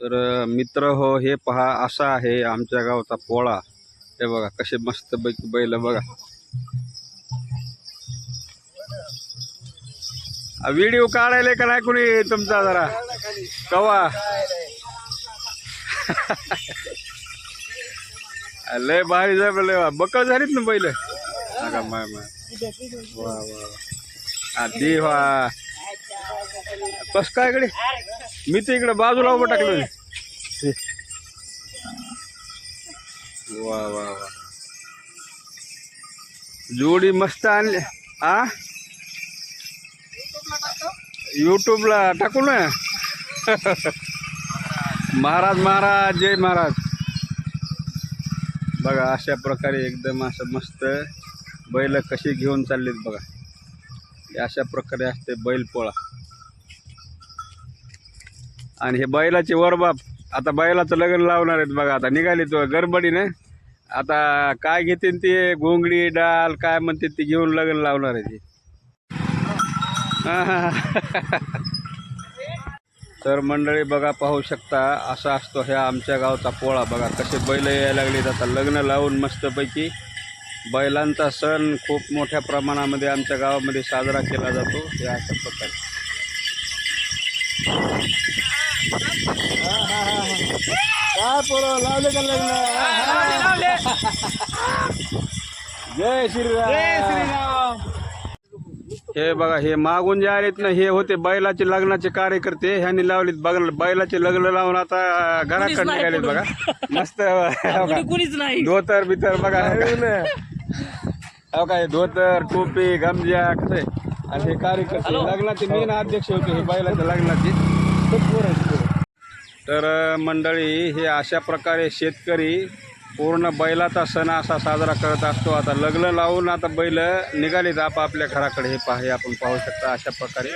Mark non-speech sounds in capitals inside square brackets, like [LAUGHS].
तर मित्र हो हे पहा असा आहे आमच्या गावचा पोळा. हे बघा कसे मस्त पैकी बैल बघा. व्हिडिओ काढायला का नाही कुणी तुमचा जरा? कवा? [LAUGHS] लय भारी जाय लय बकळ झालीत ना बैल? माय वा वा वा. आधी वा. कस काय इकडे मी तर इकडे बाजूला उभं टाकलं वा वा वा. जोडी मस्त आणली. आ? युट्यूबला टाकू ना? महाराज महाराज जय महाराज. बघा अशा प्रकारे एकदम असं मस्त बैल कशी घेऊन चाललीत बघा. अशा प्रकारे असते बैलपोळा आणि हे बैलाचे वरबाप आता बैलाचं लग्न लावणार आहेत बघा आता निघाली तो गडबडीने. आता काय घेतील ते घोंगडी डाल काय म्हणते ते घेऊन लग्न लावणार आहे ते. [LAUGHS] तर मंडळी बघा पाहू शकता असा असतो ह्या आमच्या गावचा पोळा. बघा कसे बैल यायला लागले आता लग्न लावून मस्तपैकी. बैलांचा सण खूप मोठ्या प्रमाणामध्ये आमच्या गावामध्ये साजरा केला जातो. हे अशा प्रकारे. काय पोरं लावले का लग्न? जय श्रीराम. हे बघा हे मागून जे आलेत ना हे होते बैलाचे लग्नाचे कार्यकर्ते. ह्यांनी लावलेत बघ बैलाचे लग्न लावून आता घराकडे निघालेत बघा. मस्त बघा. कुणीच नाही. धोतर बितर बघा हो काय धोतर टोपी गमजा कसे आणि हे कार्यकर्ते लग्नाचे मेन अध्यक्ष होते हे बैलाच्या लग्नाचे. तर मंडळी हे अशा प्रकारे शेतकरी पूर्ण बैलाचा सण असा साजरा करत असतो. आता लग्न लावून आता बैल निघालेत आपापल्या घराकडे. हे पहा हे आपण पाहू शकता अशा प्रकारे.